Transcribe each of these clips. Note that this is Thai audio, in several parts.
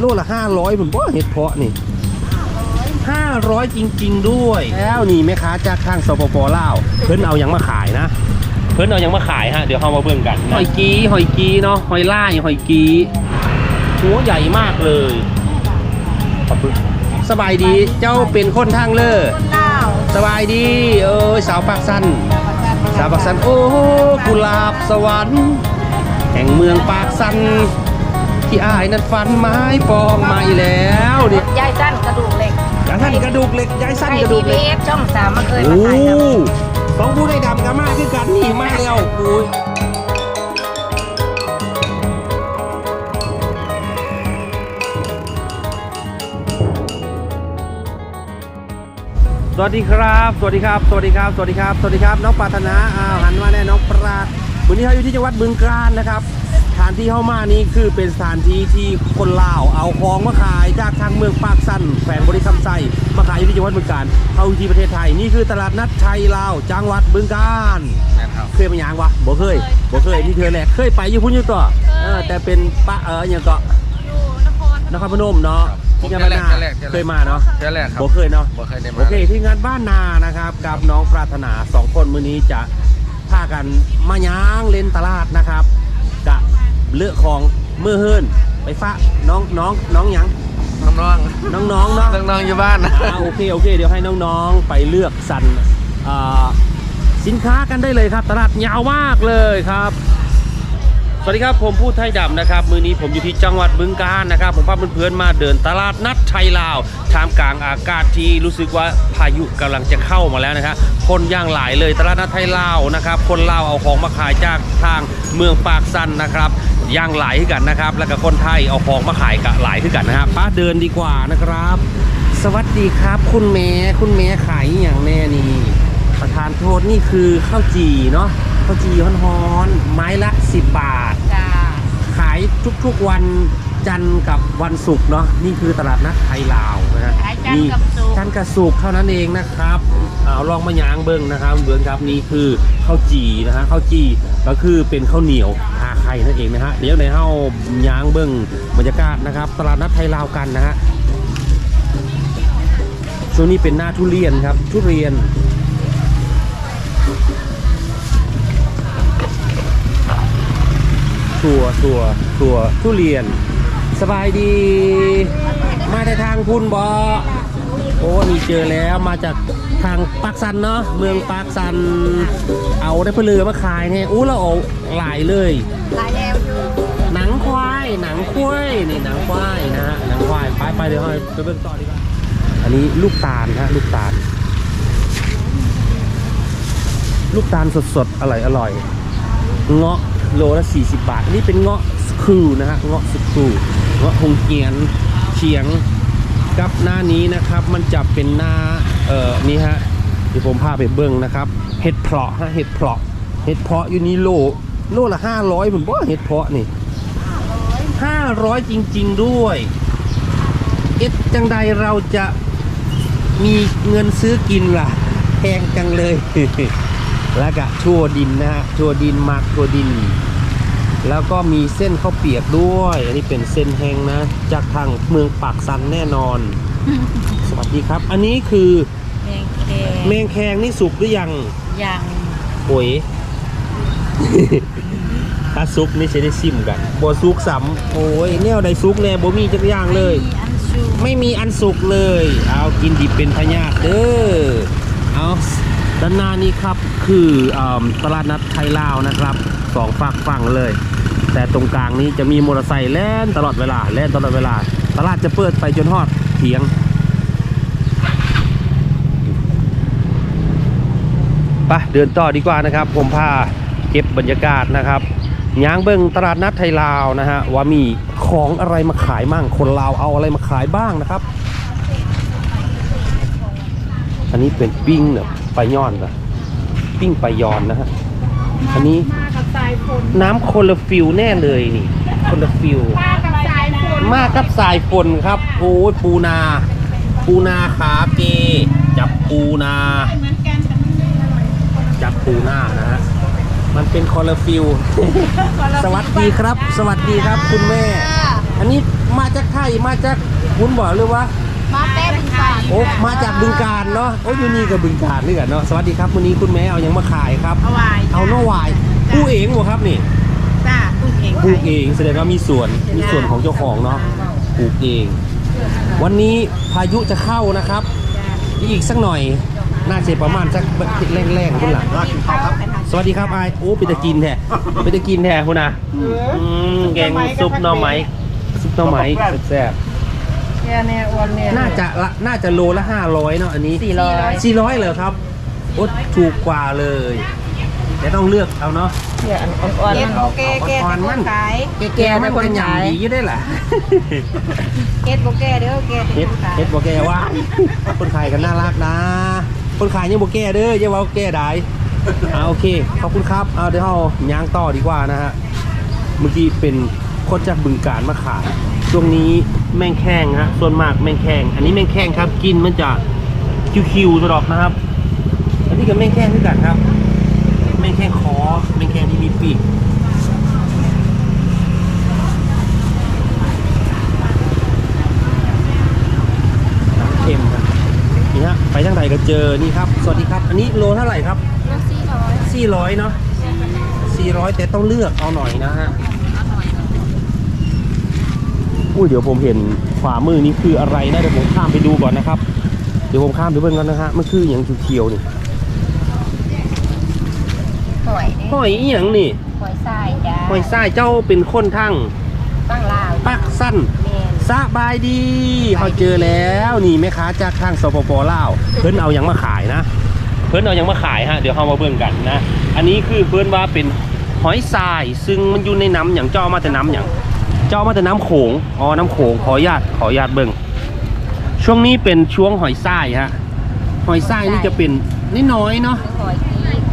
โลละห้าร้อยผมว่าเห็ดเพาะนี่ห้าร้อยจริง ๆ ด้วย แล้วนี่แม่ค้าจากข้างสปปลาวเพิ่นเอาหยังมาขายนะ เพิ่นเอาหยังมาขายฮะเดี๋ยวเรามาเบิ่งกันหอยกีหอยกีเนาะหอยล่ายหอยกีหัวใหญ่มากเลยขอบคุณสบายดีเจ้าเป็นคนทางเลอคนลาวสบายดีเอ้ยสาวปากสันสาวปากสันโอ้กุหลาบสวรรค์แห่งเมืองปากสัน ที่อายนั้นฝันไม้ปองมาอีแล้วนี่ยายสั้นกระดูกเหล็กยายสั้นกระดูกเหล็กยายสั้นไทยกระดูทีกเหวีล็กเอสช่องสามมาเคยมาโอ้ถ่ายทำสองผู้ได้ดำกันมากคือกันนี่มาแล้วโอ้ยสวัสดีครับ สวัสดีครับ สวัสดีครับ สวัสดีครับ สวัสดีครับ น้องปรารถนา อ้าว หันมาแน่ น้องปราดวันนี้เราอยู่ที่จังหวัดบึงกาฬนะครับสถานที่เข้ามานี้คือเป็นสถานที่ที่คนลาวเอาของมาขายจากทางเมืองปากสันแขวงบริคำไซมาขายอยู่ที่จังหวัดบึงกาฬเข้าอยู่ที่ประเทศไทยนี่คือตลาดนัดไทยลาวจังหวัดบึงกาฬแม่นครับเคยมาหยังวะบ่เคยบ่เคยที่เธอแหละเคยไปอยู่พุ่นอยู่ตัวเออแต่เป็นปะเอออย่างก็อยู่นครนครพนมเนาะครับที่งานบ้านนาเที่ยวแรกเที่ยวแรกเคยมาเนาะเที่ยวแรกครับบ่เคยเนาะบ่เคยได้มาโอเคที่งานบ้านนานะครับกับน้องปรารถนาสองคนมื้อนี้จะพากันมาย่างเล่นตลาดนะครับกะ เลือกของมือเฮินไปฝากน้องน้องน้องหยังน้องน้องๆเนาะๆน้องๆอยู่บ้านนะอ่าโอเคโอเค เดี๋ยวให้น้องๆไปเลือกสรรอ่าสินค้ากันได้เลยครับ ตลาดยาวมากเลยครับ สวัสดีครับผมพูดไทยดำนะครับ มือนี้ผมอยู่ที่จังหวัดบึงกาฬนะครับ ผมพาเพื่อนๆมาเดินตลาดนัดไทยลาวท่ามกลางอากาศที่รู้สึกว่าพายุกำลังจะเข้ามาแล้วนะครับคนย่างหลายเลยตลาดนัดไทยลาวนะครับ คนลาวเอาของมาขายจากทางเมืองปากสันนะครับ ย่างหลายขึ้นกันนะครับ แล้วก็คนไทยเอาของมาขายกะหลายขึ้นกันนะครับป้าเดินดีกว่านะครับ สวัสดีครับ คุณแม่คุณแม่ขายอหย่างแน่นี่ ประธานโทษนี่คือข้าวจี่เนาะข้าวจี่ฮ้อนๆไม้ละ 10 บาท จ้าขายทุกๆวันจันทร์กับวันศุกร์เนาะนี่คือตลาดนัดไทยลาวนะฮะขายจันทร์กับศุกร์จันทร์กับศุกร์เท่านั้นเองนะครับเอาลองมาย่างเบิ้งนะครับเบิ้งครับนี่คือข้าวจี่นะฮะข้าวจี่ ก็คือเป็นข้าวเหนียวทาไข่นั่นเองนะฮะเดี๋ยวในเฮ้าย่างเบิ้งบรรยากาศนะครับ ตลาดนัดไทยลาวกันนะฮะช่วงนี้เป็นหน้าทุเรียนครับ ทุเรียนถั่วถั่วถั่วทุเรียน สบายดี มาแต่ทางพุ่นบอโอ้นี่เจอแล้วมาจาก ทางปากสันเนาะเมืองปากสัน เอาได้เพลือมาขายเนี่ยอู้เราเอาหลายเลยหลายแล้วอยู่หนังควายหนังควายนี่หนังควายนะฮะหนังควายไปไปเดี๋ยวเราไปเบิ่งต่อดีกว่าอันนี้ลูกตาลฮะลูกตาล ลูกตาลสดๆอร่อยอร่อยเงาะโลละ 40 บาทอันนี่เป็นเงาะสครูนะฮะเงาะสครูเงาะหงเกียนเฉียงกับหน้านี้นะครับมันจะเป็นหน้า เอ่อนี่ฮะที่ผมพาไปเบิ่งนะครับ เห็ดเพาะฮะเห็ดเพาะเห็ดเพาะอยู่นี่โลโลละ500ผมว่าเห็ดเพาะนี่500จริง ๆด้วยเอ็ดจังใดเราจะมีเงินซื้อกินล่ะแพงจังเลย แล้วก็ทั่วดินนะฮะทั่วดินมักทั่วดิน แล้วก็มีเส้นข้าวเปียกด้วย อันนี้เป็นเส้นแห้งนะ จากทางเมืองปากสันแน่นอน สวัสดีครับ อันนี้คือ แมงแคงแมงแคงนี่สุกหรือยัง ยังโอ้ย ถ้าซุกนี่ใช้ได้ซิมกันบ่ซุกสำโอ้ยแนวใดซุกแน่บ่มีจักอย่างเลยมีอันชูไม่มีอันสุกเลย เอากินดิบเป็นพญาติเด้อเอาด้านหน้านี้ครับคืออตลาดนัดไทยลาวนะครับสองฝากฝั่งเลย แต่ตรงกลางนี้จะมีมอเตอร์ไซค์แล่นตลอดเวลาแล่นตลอดเวลา ตลาดจะเปิดไปจนฮอดเถียง ไปเดินต่อดีกว่านะครับ ผมพาเก็บบรรยากาศนะครับย่างเบิ้งตลาดนัดไทยลาวนะฮะว่ามีของอะไรมาขายมั่งคนลาวเอาอะไรมาขายบ้างนะครับ อันนี้เป็นปิ้งเนี่ยปลาย่อนนะปิ้งปลายอนนะฮะอันนี้น้ำโคลาฟิลแน่เลยนี่โคลาฟิลมากับสายฝนมากับสายฝนครับโอ้ยปูนา ปูนาขาเกจับปูนา ปูหน้านะฮะ มันเป็นคอลลาฟิล สวัสดีครับ สวัสดีครับคุณแม่คอันนี้มาจากไทยมาจากคุณบอกหรือว่ามาแต้บึงกาฬโอ้มาจากบึงการเนาะโอ้อยู่นี่กับบึงการนี่กันเนาะสวัสดีครับวันนี้คุณแม่เอายังมาขายครับ เอาไว้เอาเน้อวายผู้เองบ่ครับนี่จ้าปลูกเองปลูกเองแสดงว่ามีส่วนมีส่วนของเจ้าของเนาะปลูกเอง วันนี้พายุจะเข้านะครับ อีกสักหน่อย น่าจะประมาณสักแรงๆคุณหลังสวัสดีครับไอายโอ้เป็นตะกินแท้เป็นตะกินแท้คุณนะอืมแกงซุปหน่อไม้ซุปหน่อไม้แซ่บเนี่ยเนี่ยอ้วนเนี่ยๆน่าจะละน่าจะโลละห้าร้อยเนาะอันนี้สี่ร้อยสี่ร้อยเลยครับโอ้ถูกกว่าเลยแต่ต้องเลือกเอาเนาะเนี่ยอ่อนๆเก็บโอเคเก็บอ่อนๆมันขายแกมันคนหยำดีอยู่ได้แหละเก็บโอเคเด้อเก็บเฮ็ดขายเฮ็ดโบแกว่าคนขายกันน่ารักนะ คนขายยังโบแกเด้อย่าเว่าแกได้อ่าโอเคขอบคุณครับเอาเดี๋ยวเราย่างต่อดีกว่านะฮะเมื่อกี้เป็นคนจากบึงการมาขายช่วงนี้แมงแข้งฮะส่วนมากแมงแข้งอันนี้แมงแข้งครับกินมันจะคิวๆสดอกนะครับอันนี้กับแมงแข้งด้วยกันครับแมงแข้งคอแมงแข้งที่มีปีก น้ำเค็มครับนี่ฮะ ไปทางไหนก็เจอนี่ครับ สวัสดีครับ อันนี้โลเท่าไหร่ครับสี่ร้อยสี่ร้อยเนาะสี่ร้อยแต่ต้องเลือกเอาหน่อยนะฮะอุ้ยเดี๋ยวผมเห็นขวามือนี้คืออะไรนะเดี๋ยวผมข้ามไปดูก่อนนะครับ เดี๋ยวผมข้ามไปเบิ่งก่อนนะฮะมันคืออย่างเขียวๆนี่หอยนี่หอยอหย่างนี่หอยทรายจ้าหอยทรายเจ้าเป็นคนทั้งตั้งลาวปักสั้นแม่น สบายดีเขาเจอแล้วนี่แม่ค้าจากทางสปปลาวเพิ่นเอายังมาขายนะ เพิ่นเอายังมาขายฮะเดี๋ยวเรามาเบิ่งกันนะ อันนี้คือเพิ่นว่าเป็นหอยทราย ซึ่งมันอยู่ในน้ำอย่างเจ้ามาแต่น้ำอย่างเจ้ามาแต่น้ำโขงอ๋อน้ำโขงขออนุญาตขออนุญาตเบิ่งช่วงนี้เป็นช่วงหอยทรายฮะหอยทรายนี่จะเป็นนิดน้อยเนาะ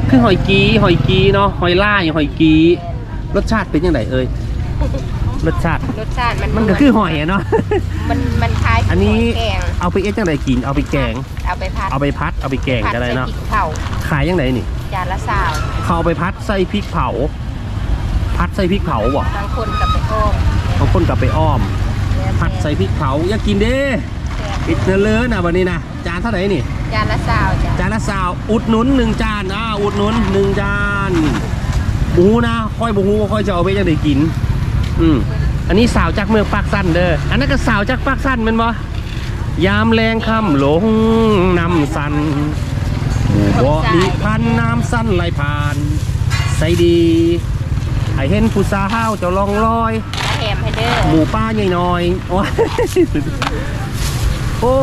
คือหอยกีหอยกีเนาะหอยล่ายหอยกีรสชาติเป็นยังไงเอ่ย รสชาติ รสชาติมันมันก็คือหอยอะเนาะ มันมันคล้ายอันนี้หยแกงเอาไปเอ็ดจังไดกิน เอาไปแกง เอาไปพัด เอาไปพัด เอาไปแกงผัดก็ได้เนาะใส่พริกเผาขายยังไงนี่ จานละสาวเขาเอาไปพัดใส่พริกเผา พัดใส่พริกเผาบ่บางคนกับไปอ้อมบางคนกลับไปอ้อมผัดใส่พริกเผาอยากกินเด้อิดเนอเลอนะวันนี้นะจานเท่าไหร่นี่ จานละสาวจ้าจานละสาวอุดหนุนหนึ่งจานอ่าอุดหนุนหนึ่งจานบูฮูนะค่อยบูฮูว่าค่อยจะเอาไปยังไงกิน อืม อันนี้สาวจากเมืองปากสั้นเด้อ อันนั้นก็สาวจากปากสั้นแมันบ่ยามแรงค่ำหลงนำสันหมู่บ่มีพันน้ำสั้นไหลผ่าน ใส่ดีให้เห็นผู้สาวเจ้าลองลอยถ้าแถมให้เด้อหมูป้าใหญ่น้อยโอ้ยโอ้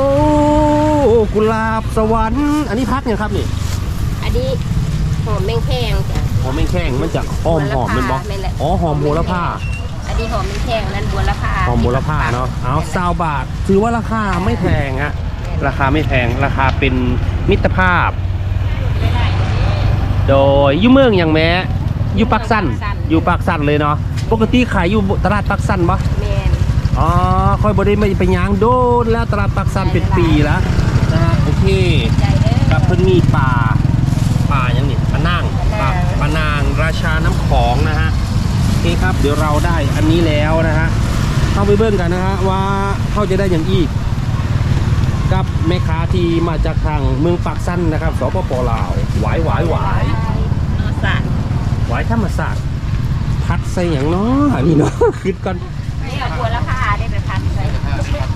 กุหลาบสวรรค์อันนี้พักเนี่ยงครับนี่อันนี้หอมแมงแคงจ้ะ หอมแมงแข้งมันจะหอมหอมเป็นบอแม่นแหละ อ๋อหอมโหระพา อันนี้หอมแมงแคงนั่นบัวละพาหอมโหระพาเนาะเอาซาวบาทถือว่าราคาไม่แพงฮะราคาไม่แพงราคาเป็นมิตรภาพ โดยอยูเมืองอย่างแม้อยูปักสั้นอยู่ปักสั้นเลยเนาะปกติขายอยู่ตลาดปักสั้นปะแม่นอ๋อค่อยบได้ไม่ไปยางโดนแล้วตลาดปักสันเป็นปีแล้วนะฮะโอเคใจเด้อกับเพิ่นมีป่าป่ายังนี่ปะนางป่าปะนางปะนางราชาน้ำของนะฮะโอ เคครับเดี๋ยวเราได้อันนี้แล้วนะฮะเข้าไปเบิ่งกันนะฮะว่าเขาจะได้อย่างอีก กับแม่ค้าที่มาจากทางเมืองปากสั้นนะครับสปปลาวหวายหวายหวายสารหวายธรรมศาสตร์พัดใส่อย่างเนาะอันนี้เนาะคิดก่อนนี่เอาบัวละพาได้ไปพันใส่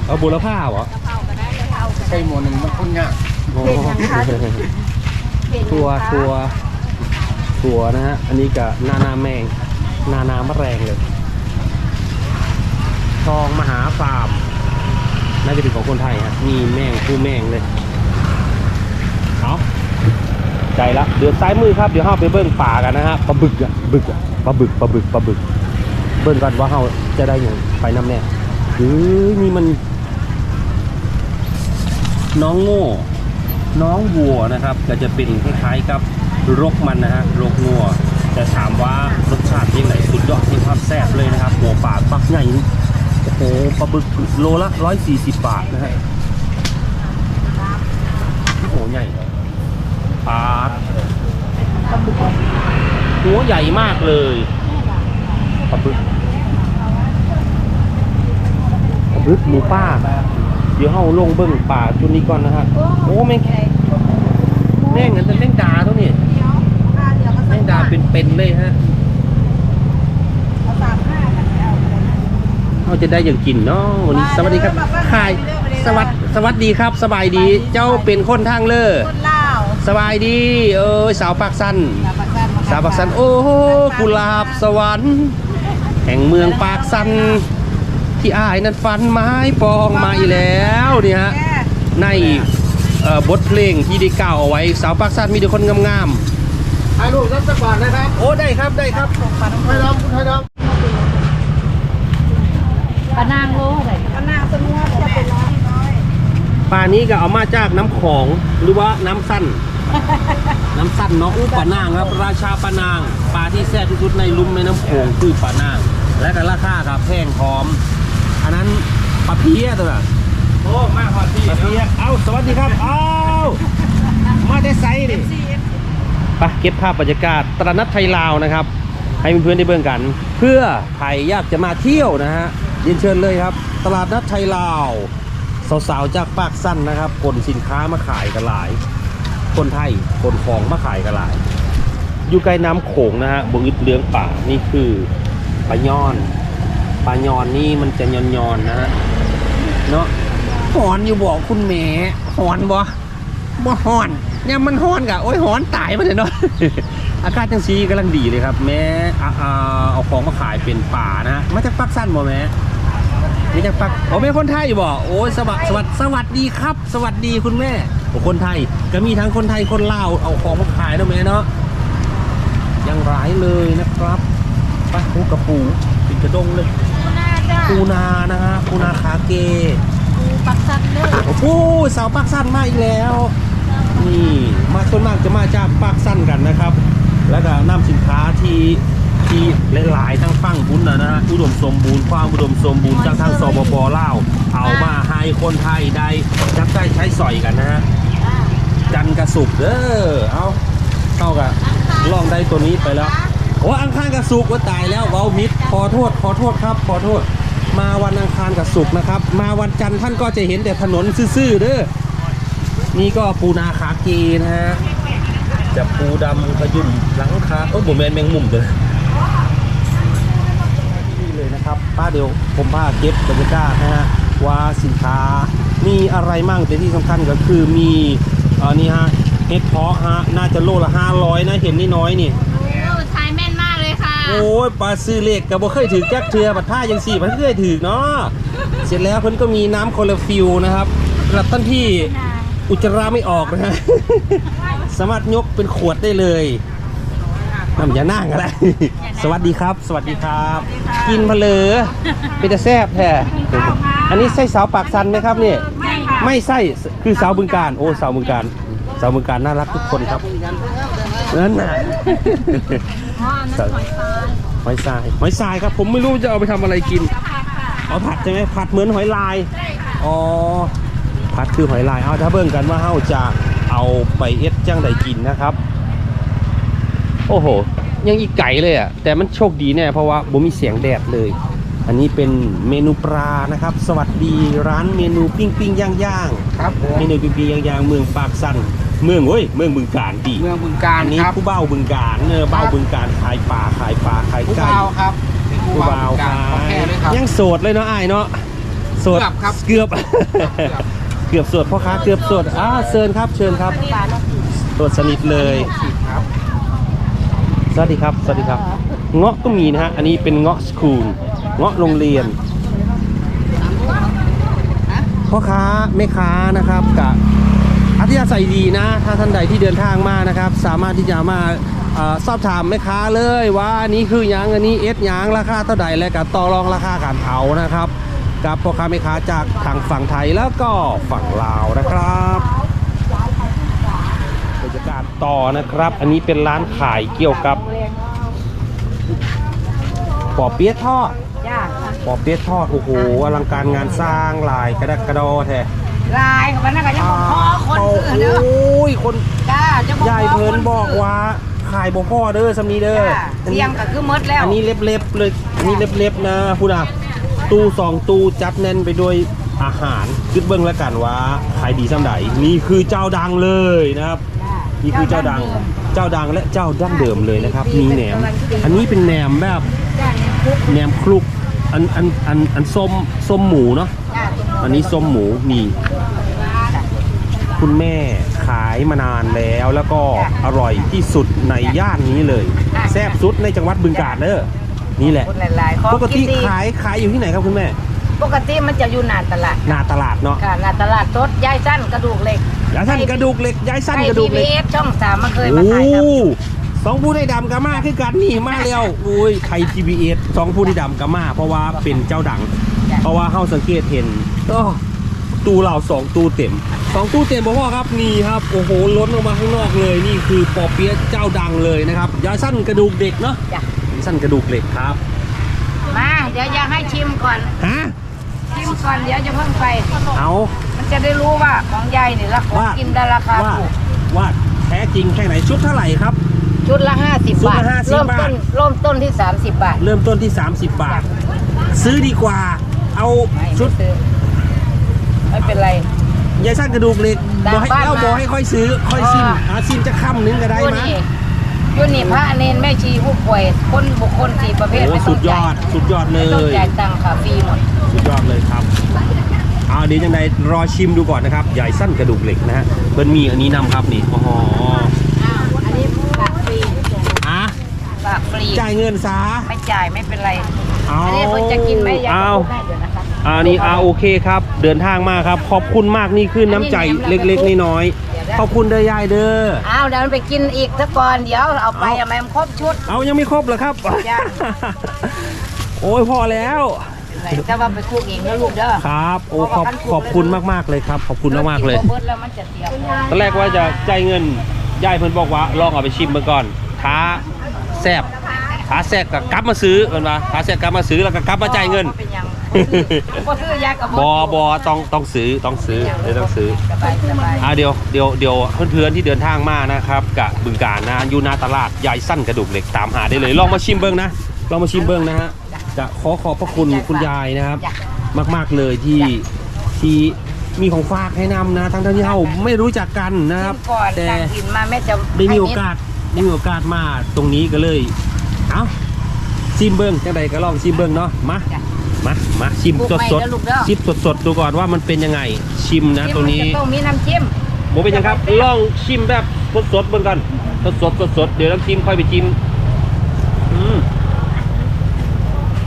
เอาบุรพาเหรอกะเพราก็ได้กะเพราก็ได้ใช่หมวหนึ่งมันคนยากโอ้เห็นตัวไหมคะตัวตัวนะฮะอันนี้กับนานาแมง นานามะแรงเลยทองมหาฟาร์มน่าจะเป็นของคนไทยฮะมีแมงผู้แมงเลยเอาใจละเดี๋ยวซ้ายมือครับเดี๋ยวเราไปเบิ้งป่ากันนะฮะปลาบึกอะบึกอะปลาบึกปลาบึกปลาบึก เบิ้งกันว่าเราจะได้อย่างไปน้ำแน่เฮ้ยนี่มัน น้องโง่น้องวัวนะครับ ก็จะเป็นคล้ายๆกับรกมันนะฮะรกงัว แต่ถามว่ารสชาติยังไงสุดยอดที่ความแซ่บเลยนะครับหัวปลาปักใหญ่นี่โอ้โหปลาบึกโลละร้อยสี่สิบบาทนะฮะโอ้โหใหญ่ปลาหัวใหญ่มากเลยปลาบึกอึดหมูป่าเดี๋ยวเฮาลงเบิ่งป่าจุดนี้ก่อนนะฮะโอ้แม่งแม่งอันนั้นแม่งดา ตัวนี้แม่งดาเป็นๆเลยฮะเขาจะได้อย่างกินเนาะวันนี้สวัสดีครับขายสวัสดสวัสดีครับ สบายดีเจ้าเป็นคนทางเลอคนลาวสบายดี เออสาวปากสันสาวปากสันโอ้โหกุหลาบสวรรค์แห่งเมืองปากสันที่อายนั้นฟันไม้ปองมาอีกแล้วเนี่ยฮะในเอ่อบทเพลงที่ได้กล่าวเอาไว้สาวปากสันมีแต่คนงาม ถ่ายรูปรับสักบาทนะครับๆโอ้ ได้ครับได้ครับไทยดำคุณไทยดปานางโลอะไรปานางสนุกจะเป็นร้อยน้อยปลานี้ก็เอามาจากน้ำของหรือว่าน้ำสั้น น้ำสั้นเนาะอู้ปลานางครับ ราชาปลานาง ปลาที่แซ่บที่สุดในลุ่มในน้ำโขงคือปลานาง และก็ราคาครับแพงพร้อม อันนั้นปลาเพี้ยตัวน่ะำโอ้ มาพอดีปลาเพี้ย เอ้าสวัสดีครับ เอ้ามาได้ไซส์ดิ ไปเก็บภาพบรรยากาศตลาดนัดไทยลาวนะครับ ให้เพื่อนๆได้เบิ่งกัน เพื่อใครอยากจะมาเที่ยวนะฮะเรียนเชิญเลยครับ ตลาดนัดไทยลาว สาวๆจากปากสั้นนะครับขนสินค้ามาขายกันหลาย คนไทยขนของมาขายกันหลาย อยู่ใกล้น้ำโขงนะฮะบงอึดเลี้ยงป่านี่คือปลาย้อนปลาย้อนนี่มันจะยอนๆนะฮะเนาะหอนอยู่บอกคุณแหม่หอนบ่บ่หอน เนี่ยมันหอนกะโอ้ยหอนตายมาเลยเนาะ อากาศจังซีกำลังดีเลยครับ แม่อ่าอ่าเอาของมาขายเป็นป่านะฮะมาจากปักสั้นบ่แม่นี่จากปักโอ้เป็นคนไทยอยู่บ่โอ้ยสวัสสวัสสวัสดีครับ สวัสดีคุณแม่โอ้คนไทย ก็มีทั้งคนไทยคนลาวเอาของมาขายนะแม่เนาะยังร้ายเลยนะครับไปปูกระปูปิดกระดงเลยน่าจ้าปูนานะฮะปูนาขาเกปักสันเด้อโอ้โหสาวปากสั้นมาอีกแล้ว นี่มาส่วนมากจะมาจากปากสั้นกันนะครับ แล้วก็นำสินค้าที่ที่หลายๆทั้งฟังบุญนะนะฮะอุดมสมบูรณ์ความอุดมสมบูรณ์จากทางสปปลาวเอามาให้คนไทยได้จับได้ใช้สอยกันนะฮะจันทร์กระสุกร์เด้อเอาเข้ากับลองได้ตัวนี้ไปแล้วโอ้อังคารกระสุกร์ว่าตายแล้วเว้ามิดขอโทษขอโทษครับ ขอโทษ มาวันอังคารกับศุกร์นะครับ มาวันจันทร์ท่านก็จะเห็นแต่ถนนซื่อๆเด้อ นี่ก็ปูนาขาเกนะฮะจะปูดำขยุ่มหลังคาโอ้ยผมแมนแมงมุมเด้อนี่เลยนะครับป้าเดี๋ยวผมพาเก็บบรรยากาศนะฮะว่าสินค้ามีอะไรมั่งแต่ที่สำคัญก็คือมีเอ่อนี่ฮะเห็ดเพาะฮะน่าจะโลละ500นะเห็นนี่น้อยนี่โอ้ทายแม่นมากเลยค่ะ โอ้ยปลาซื้อเลขกับบ่เคยถือแจ็คเทือบัดท่ายังสี่มันเคยถือเนาะเสร็จแล้วเพิ่นก็มีน้ำคอลลาฟิลนะครับสำหรับท่านที่ อุจจาระไม่ออกนะฮะ สามารถยกเป็นขวดได้เลยน้ำยานั่งอะไรสวัสดีครับ สวัสดีครับ กินเพลอเป็นจะแซ่บแท้อันนี้ไส้สาวปากซันไหมครับเนี่ยไม่ค่ะไม่ไส้คือสาวบึงการ โอ้สาวบึงการ สาวบึงการน่ารักทุกคนครับนั่นน่ะอ๋อนั่นหอยทรายหอยทรายหอยทรายครับ ผมไม่รู้จะเอาไปทำอะไรกินเอาผัดใช่ไหมผัดเหมือนหอยลายอ๋อ ผัดคือหอยลายเอาถ้าเบิ่งกันว่าเฮาจะเอาไปเอ็ดจังใดกินนะครับ โอ้โห ยังอีกไก่เลยอะแต่มันโชคดีแน่เพราะว่าบ่มีเสียงแดดเลย อันนี้เป็นเมนูปลานะครับ สวัสดีร้านเมนูปิ้งปิ้งย่างย่างครับผมเมนูปิ้งปิ้งย่างย่างเมืองปากสันเมืองเว้ยเมืองบึงการดีเมืองบึงการอันนี้ครับผู้เบ้าบึงการเนอเบ้าครับบึงการขายปลาขายปลาขายผู้ไก่บ่าวครับเป็นผู้ผู้บ่าบ่าววบึงการของแท้เลยครับยังโสดเลยเนาะอ้ายเนาะโสดเกือบครับเกือบ เกือบสดพ่อค้าเกือบสดอ่าเชิญครับ เชิญครับสดสนิทเลยสวัสดีครับ สวัสดีครับ เงาะก็มีนะฮะ อันนี้เป็นเงาะสคูล เงาะโรงเรียนพ่อค้าแม่ค้านะครับกับอัธยาศัยดีนะ ถ้าท่านใดที่เดินทางมานะครับ สามารถที่จะมาสอบถามแม่ค้าเลยว่าอันนี้คือยังอันนี้เอสยังราคาเท่าใดและกับต่อรองราคาการเอานะครับ กับพ่อค้าแม่ค้าจากทางฝั่งไทยแล้วก็ฝั่งลาวนะครับบรรยากาศต่อนะครับ อันนี้เป็นร้านขายเกี่ยวกับปอเปี๊ยะทอดจ้าปอเปี๊ยะทอดโอ้โหอลังการงานสร้างหลายกระดักกระดอแท้ลายกับมันน่ะก็ยังบ่พอคนโอ้อื่นเด้อโอ้ยคนจ้าจะบ่พอยายเพิ่นบอกว่าขายบ่พ่อเด้อสำนีเด้อจ้าอันเสีนี้ยงก็คือหมดแล้ว อันนี้เล็บๆเลยอันนี้เล็บๆนะพูดอะ ตู้สองตู้จัดแน่นไปด้วยอาหารคิดเบิ้งแล้วกันว่าขายดีสังใดนี่คือเจ้าดังเลยนะครับนี่คือเจ้าดังเจ้าดังและเจ้าดั้งเดิมเลยนะครับ มีแหนม อันนี้เป็นแหนมแบบจ้าเนี่ยคุกแหนมคลุกอันอันอันอันส้มส้มหมูเนาะจ้าอันนี้ส้มหมูนี่คุณแม่ขายมานานแล้วแล้วก็อร่อยที่สุดในย่านนี้เลย แซ่บสุดในจังหวัดบึงกาฬเด้อ นี่แหละ คนหลายๆของปกตินดีขายขายอยู่ที่ไหนครับคุณแม่ ปกติมันจะอยู่หน้าตลาดหน้าตลาดเนาะค่ะหน้าตลาดสดยายสั้นกระดูกเหล็กย้ายสั้นกระดูกเหล็กย้ายสั้นกระดูกเหล็กไทย PBS ช่องสามมาเคยมาโอ้ถ่ายทสองผู้ได้ดำกามาคือกันนี่มาแล้วโอ้ยไทย PBS สองผู้ได้ดำกามา เพราะว่าเป็นเจ้าดัง เพราะว่าเฮาสังเกตเห็นอ้อตู้เราสองตู้เต็มสองตู้เต็มบ่พ่อครับนี่ครับโอ้โหล้นออกมาข้างนอกเลยนี่คือปอเปี๊ยะเจ้าดังเลยนะครับยาสั้นกระดูกเด็กเนาะำจ้ะยา สั้นกระดูกเหล็กครับ มา เดี๋ยวอยากให้ชิมก่อน ฮะ ชิมก่อน เดี๋ยวจะเพิ่งไป เอา มันจะได้รู้ว่าของยายนี่ละของว่า กินได้ราคาว่าถูกว่าแท้จริงแค่ไหนชุดเท่าไหร่ครับ ชุดละ 50 ชุดบาท ละ50เริ่มบาต้ทนเริ่มต้นที่ 30 บาทเริ่มต้นที่ 30 บาท ซื้อดีกว่า เอาไม่ชุดไม่ซื้อไม่เป็นไร ยายสั้นกระดูกเหล็กตามบอกให้บ้านเอามาบอกให้ค่อยซื้อ ค่อยซิมอ่าอ่าซิมจะค่ำนึงก็ได้ยูมั้ย นี่ ยูนี่พระเนนแม่ชีผู้ป่วยคนบุคคลสี่ประเภทโอ้ไม่ต้สุองดยจ่าอยดสุดยอดเลไม่ต้องย จ่ายตังค่ะฟรีหมด สุดยอดเลยครับเอาเดี๋ยวยังไงรอชิมดูก่อนนะครับยายสั้นกระดูกเหล็กนะฮะเพิ่นมีอันนี้นำครับนี่อ๋ออันนี้ฝากฟรีอะฝากฟรีจ่ายเงินซะไม่จ่ายไม่เป็นไร เอา อันนี้เพิ่งจะกินไหมอยากจะเอาพูดให้เดี๋ยวนะคะอันนี้อาโอเคครับ เดินทางมาครับ ขอบคุณมากนี่คือน้ำใจเล็กๆน้อยๆ ขอบคุณเด้อยายเด้อ อ้าวเดี๋ยวมันไปกินอีกสักก่อนเดี๋ยวเอาไปเอาเอาไปมันครบชุด เอายังไม่ครบเหรอครับ ยัง โอ้ยพอแล้ว แต่ว่าไปคลุกเองนะลูกเด้อครับ โอ้ขอบขอบคุณมากๆเลยครับ ขอบคุณมากๆเลยกินโบเบิร์ตแล้วมันจะเสียบตอนแรกว่าจะจ่ายเงินยายเพิ่นบอกว่าลองเอาไปชิมมาก่อนท้าแซบท้าแซบกับกลับมาซื้อเพิ่นว่าท้าแซบกลับมาซื้อแล้วก็กลับมาจ่ายเงินเป็นหยัง บ่ซื้อยากับบอบอต้องต้องซื้อต้องซื้อเดี๋ยวต้องซื้อสบายสบายอ่าเดี๋ยวเดี๋ยวเดี๋ยวเพื่อนๆที่เดินทางมานะครับกับบึงการนะอยู่หนาตลาดยายสั้นกระดูกเหล็กตามหาได้เลยลองมาชิมเบิ้งนะลองมาชิมเบิ้งนะฮะจะขอขอบพระคุณคุณยายนะครับ มาก ๆเลยที่ที่มีของฝากให้นำนะ ทั้งๆที่เราไม่รู้จักกันนะครับชิมก่อนแต่สั่งกินมาแม่จะได้มีโอกาสได้มีโอกาสมาตรงนี้ก็เลย เอาชิมเบิ้งจังใดก็ลองชิมเบิ้งเนาะมา มามาชิมปลูกสดใหม่สดเด้อลูกเด้อชิมสดสดๆดูก่อนว่ามันเป็นยังไง ชิมนะตรงนี้มัจะต้องมีน้ำจิ้มโมเป็นยังครับลองชิมแบบสดสดๆเบิ่งกันสดสดสดสดๆเดี๋ยวต้องชิมค่อยไปชิมอืม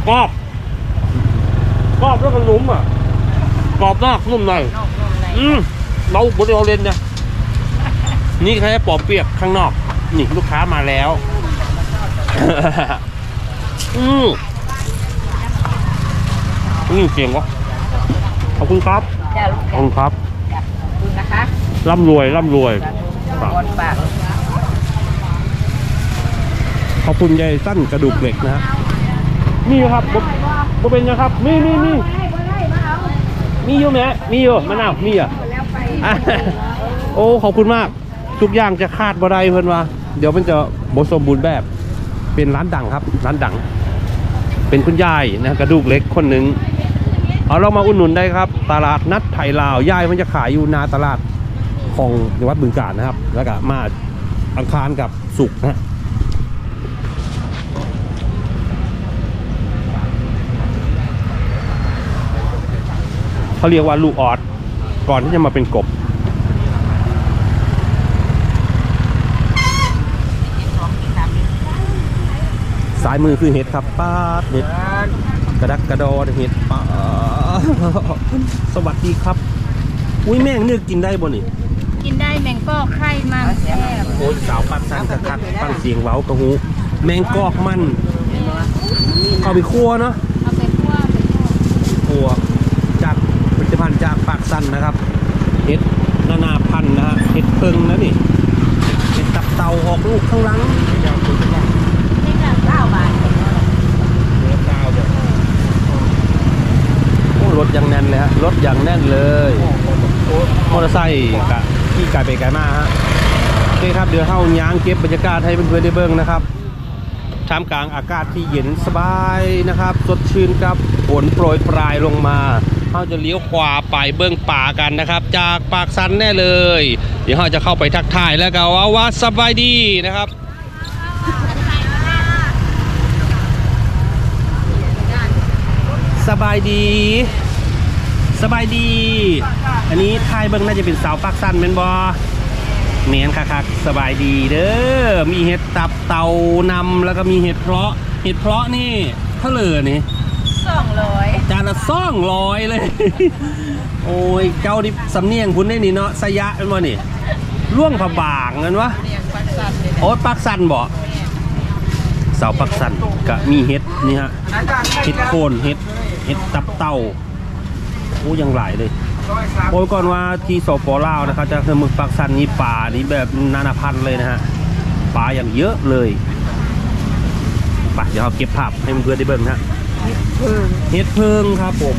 กรอบกรอบแล้วก็นุ่มอะกรอบนอกนุ่มในนอกนุ่มในอืมเราบริเราเล่นนะนี่แค่ปอบเปียกข้างนอก นี่ลูกค้ามาแล้ว อืม นี่เสียงวะขอบคุณครับจ้าลูกขอบคุณครับจ้าขอบคุณนะคะร่ำรวยร่ำรวยบอนปากขอบคุณยายสั้นกระดูกเหล็กนะฮะมีอยู่ครับบ่บ่เป็นนะครับ มีมีมีมีอยู่ไหมมีอยู่มะนาวมีอะอะโอ้ขอบคุณมาก ทุกอย่างจะคาดบ่ได้เพิ่นว่า เดี๋ยวมันจะบ่สมบูรณ์แบบ เป็นร้านดังครับ ร้านดัง เป็นคุณยายนะกระดูกเหล็กคนหนึ่ง เอาเรามาอุดหนุนได้ครับ ตลาดนัดไทยลาวยายมันจะขายอยู่นาตลาดของจังหวัดบึงกาฬนะครับ แล้วก็มาอังคารกับศุกร์นะเขาเรียกว่าลูกออดก่อนที่จะมาเป็นกบซ้ายมือคือเห็ดครับป้าเห็ด กระดักกระดอเห็ดป้าดสวัสดีครับ อุ้ยแม่งเนื้อกินได้บ่นี่กินได้แมงปอกไข่มันแซ่บโอ้ยสาวปัดสันกระคักฟังเสียงเว้ากระหูแมงกอกมันเอาไปคั่วเนาะเอาไปคั่วไปคั่วตัวจากผลิตภัณฑ์จากปากสันนะครับเห็ดนานาพันธุ์นะฮะเห็ดเพิงนะนี่เห็ดตับเต่าออกลูกข้างหลัง นี่ค่ะเก้าบาท โอ้ร ถยังแน่นเลยฮะรถยังแน่นเลยมอเตอร์ไซค์กะที่ไกลไปไกลมาฮะโอเคครับเดี๋ยวเข้าย้างเก็บบรรยากาศให้เพื่อนๆได้เบิ่งนะครับท่ามกลางอากาศที่เย็นสบายนะครับสดชื่นกับฝนโปรยปลายลงมาเราจะเลี้ยวขวาไปเบื้องป่ากันนะครับ จากปากสันแน่เลย เดี๋ยวเราจะเข้าไปทักทายแล้วก็ว่าว่าสบายดีนะครับสบายดี สบายดี อันนี้ทายเบิ้งน่าจะเป็นสาวปากสันเป็นบอเมียนคักๆสบายดีเด้อ มีเห็ดตับเตานำแล้วก็มีเห็ดเพาะ เห็ดเพาะนี่เท่าเหลือนี่สองร้อยจานละซ่องร้อยเลย โอ้ย เจ้านี่สำเนียงคุณได้นี่เนาะสยะเป็นวะนี่ล่วงผาบางเงินวะเรียงปักสันเลยโอ้ยปักสันบ่สาวปักสันกะมีเห็ดนี่ฮะ เห็ดโคนเห็ด เห็ดตับเต่าโอ้ยังหลายเลยโอ้ยก่อนว่าที่สปลาวนะครับจะคือหมึกปักสันนี่ป่านี่แบบนานาพันธุ์เลยนะฮะปลาอย่างเยอะเลยไปเดี๋ยวเราเก็บภาพให้เพื่อนๆได้เบิ่งนะฮะเห็ดเพิงครับผม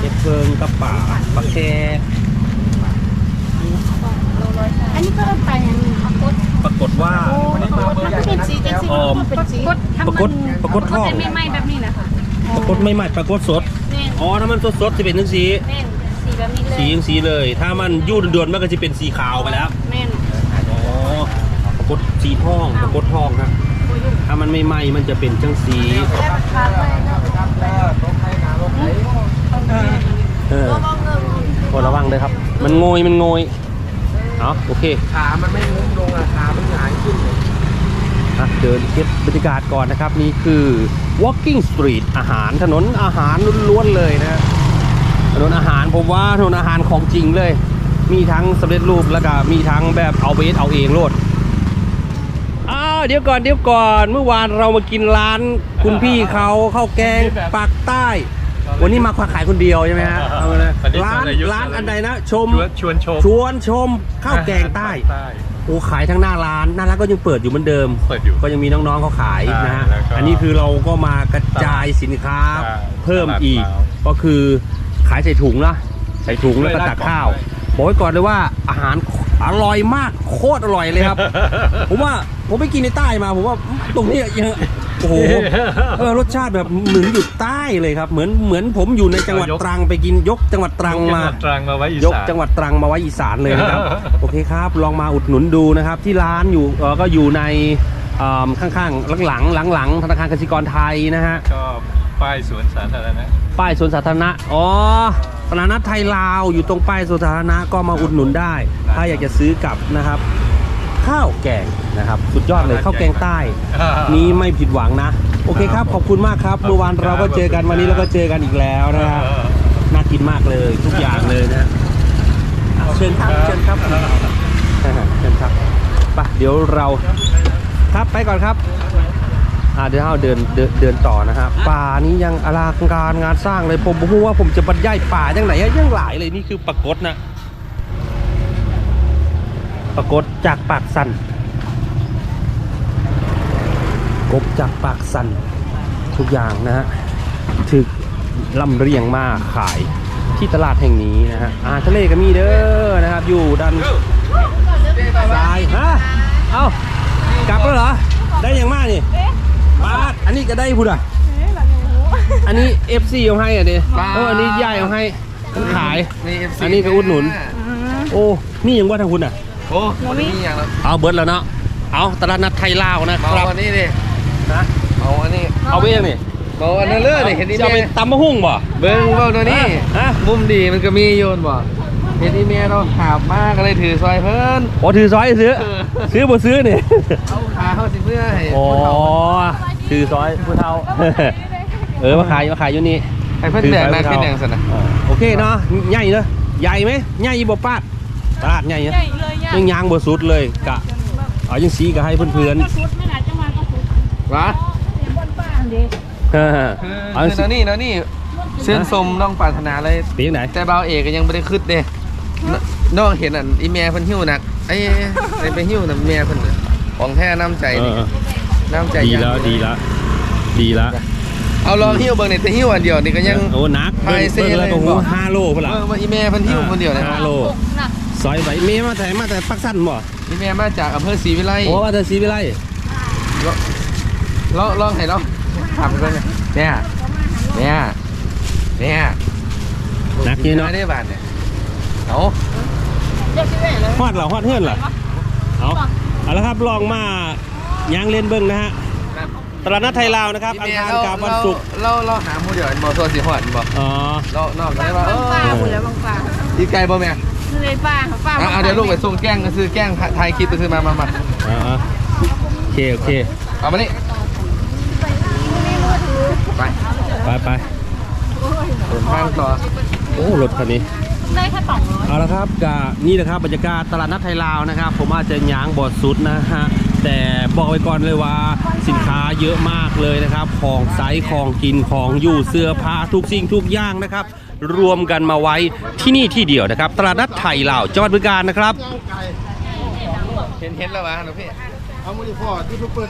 เห็ดเพิงกับป่าปลาแค่อันนี้ก็ต้องไปอันนี้ปรากฏปรากฏว่าเป็นสีจังสีอ๋อเป็นสีปรากฏปรากฏทองไม่ไหม้แบบนี้นะคะ ปรากฏไม่ใหม่ปรากฏสด แม่นอ๋อถ้ามันสดๆจะเป็นทั้งสีแม่นสีแบบนี้เลยสียังสีเลย ถ้ามันยุ่นเดือนๆมันก็จะเป็นสีขาวไปแล้วแม่นอ๋อปรากฏสีทองปรากฏทองครับถ้ามันไม่ไหม้มันจะเป็นจังสีเออโอ้ระวังเลยครับ มันโงยมันโงย เอาโอเค ขา มันไม่งุ้มลงอะขา มันหงายขึ้น เลยอะเดินเก็บบรรยากาศก่อนนะครับ นี่คือ walking street อาหารถนนอาหารล้วนๆเลยนะถนนอาหารผมว่าถนนอาหารของจริงเลย มีทั้งสำเร็จรูปแล้วก็มีทั้งแบบเอาเบสเอาเองโลดอ้าวเดี๋ยวก่อนเดี๋ยวก่อนเมื่อวานเรามากินร้านคุณพี่เขาข้าวแกงปากใต้ วันนี้มาขายคนเดียวใช่ไหมฮะเอาเลยร้านร้านอันใดนะ ชมชวนชมชวนชมข้าวแกงใต้ โอ้ขายทั้งหน้าร้านหน้าร้านก็ยังเปิดอยู่เหมือนเดิม เปิดอยู่ ก็ยังมีน้องๆเขาขายนะฮะ ใช่แล้วก็อันนี้คือเราก็มากระจายสินค้าใช่เพิ่มอีก ตลาดเปล่าก็คือขายใส่ถุงนะใส่ถุงแล้วก็ตักข้าว บอกไว้ก่อนเลยว่าอาหารอร่อยมากโคตรอร่อยเลยครับ ผมว่าผมไปกินในใต้มาผมว่าตรงนี้ยัง โอ้โหเออรสชาติแบบเหมือนอยู่ใต้เลยครับ เหมือนเหมือนผมอยู่ในจังหวัดตรังไปกินยกจังหวัดตรังมาตรังมาไว้อียกสานจังหวัดตรังมาไว้อีสานเลยนะครับ โอเคครับลองมาอุดหนุนดูนะครับ ที่ร้านอยู่เออก็อยู่ในเอิ่มข้างๆหลังๆหลังๆธนาคารกสิกรไทยนะฮะ ก็ป้ายสวนสาธารณะ ป้ายสวนสาธารณะ อ๋อตลาดนัดไทยลาวอยู่ตรงป้ายสวนสาธารณะก็มาอุดหนุนได้ ถ้าอยากจะซื้อกลับนะครับ ข้าวแกงนะครับ สุดยอดเลยข้าวแกงใต้ นี้ไม่ผิดหวังนะ โอเคครับ ขอบคุณมากครับเมื่อวานเราก็เจอกันวันนี้เราก็เจอกันอีกแล้วนะครับน่ากินมากเลยทุกอย่างเลยนะอะเชิญครับเชิญครับเชิญครับไปเดี๋ยวเราครับไปก่อนครับอ่าเดี๋ยวเราเดินเดินเดินต่อนะฮะป่านี้ยังอลังการงานสร้างเลยผมบอกว่าผมจะบรรยายป่ายังไหนอะยังหลายเลยนี่คือปรากฏนะ ปรากฏจากปากสันกบจากปากสันทุกอย่างนะฮะถึกลำเรียงมาขายที่ตลาดแห่งนี้นะฮะอาหารทะเลก็มีเด้อนะครับ อยู่ด้านซ้ายฮะเอ้ากลับแล้วเหรอ ได้ยังมากนี่บาทอันนี้ก็ได้พูดอะอันนี้ FC เอาให้อะดิเอออันนี้ย่ายเอาให้มันขายนี่ FC อันนี้ก็อุดหนุน โอ้นี่ยังว่าทางคุณอะ โอ้วันนี้อย่างแล้วเอาเบิร์ดแล้วเนาะเอาตลาดนัดไทยลาวนะคเอารับอันนี้ดินะเอาอันนี้เอาไปยังนี่เอาอันนั้นเลยดิเห็นนี่จะเอาแม่ไปตำมะฮุ่งบ่เบิ้งเบ้าตัวนี้ฮะมุมดีมันก็มีโยนบ่เห็นนี่แม่เราขาบมากก็เลยถือซอยเพิ่นโอ้ถือซอยซื้อเออซื้อบ่ซื้อนี่เอาขาเข้าสิเพื่อให้อ๋อผู้เฒ่าถือซอยผู้เฒ่าเออมาขายมาขายอยู่นี่ให้เพิ่นแดกนักเป็นแดงสนะเออโอเคเนาะใหญ่เนอะใหญ่ไหมใหญ่บ่ปาด ตลาดใหญ่เนอะใหญ่เลยใหญ่ยังยางบ่สุดเลยกะเอายังสีก็ให้เพื่อนก็สุดไม่น่าจะมาก็สุดวะเสียงบนป้าเด็กๆเออคือเอาคือสินะนี่นะนี่เส้นสมน้องปรารถนาเลยเป็นยังไงแต่เบาเอกก็ยังไม่ได้ขึ้นเด้นน้องเห็นอันอีเมียเพิ่นหิ้วหนักไอ้ไอ้ไปหิ้วน่ะเมียเพิ่นน่ะของแท้น้ำใจเอนี่อน้ำใจดีแล้วยังดีแล้วดีแล้วเอาลองหิ้วเบิ่งนี่แต่หิ้วอันเดียวนี่ก็ยัง โอ้หนักไปเบิ่งเซ่เบิ่งแล้วก็เลยหูบอกห้าโลพุ่นล่ะเออว่าอีเมียเพิ่นหิ้วคนเดียวนะห้าโล หนัก ซอยไปเมมาแต่มาแต่ปักสั้นบ่อีเมียมาจากอำเภอศรีวิไลโอ้ว่าแต่สีวิไลลองลองให้ลองถามไปเลยเนี่ยเนี่ยเนี่ยนักนี่เนาะไม่ได้บานเนี่ยเอาฮอดเหรอฮอดเฮือนเหรอเอาเอาละครับลองมาย่างเล่นเบิ้งนะฮะครับตลาดนัดไทยลาวนะครับอังคารกับวันศุกร์เราเราหาหมูเดียวบอโซสีหอดบออ๋อเรานอกได้ว่าเออป้าหมดแล้วบางป้าอีไก่บ่แม่ เลยป้าค่ะป้าอะอะเดี๋ยวลูกไปส่งแกล้งก็ซื้อแกล้งไทยคลิปไปซื้อมามามาอ่าโอเคโอเคเอามานี่ไปไปไปเดินทางต่อโอ้รถคันนี้ได้แค่สองร้อยเอาละครับกับนี่นะครับบรรยากาศตลาดนัดไทยลาวนะครับ ผมอาจจะย้างบอดสุดนะฮะแต่บอกไว้ก่อนเลยว่าสินค้าเยอะมากเลยนะครับ ของไซส์ของกินของอยู่เสื้อผ้าทุกสิ่งทุกอย่างนะครับ รวมกันมาไว้ที่นี่ที่เดียวนะครับ ตลาดนัดไทยลาวจังหวัดบึงกาฬนะครับ เห็นเห็นแล้ววะหลวงพี่ เอามือดีพอที่เปิด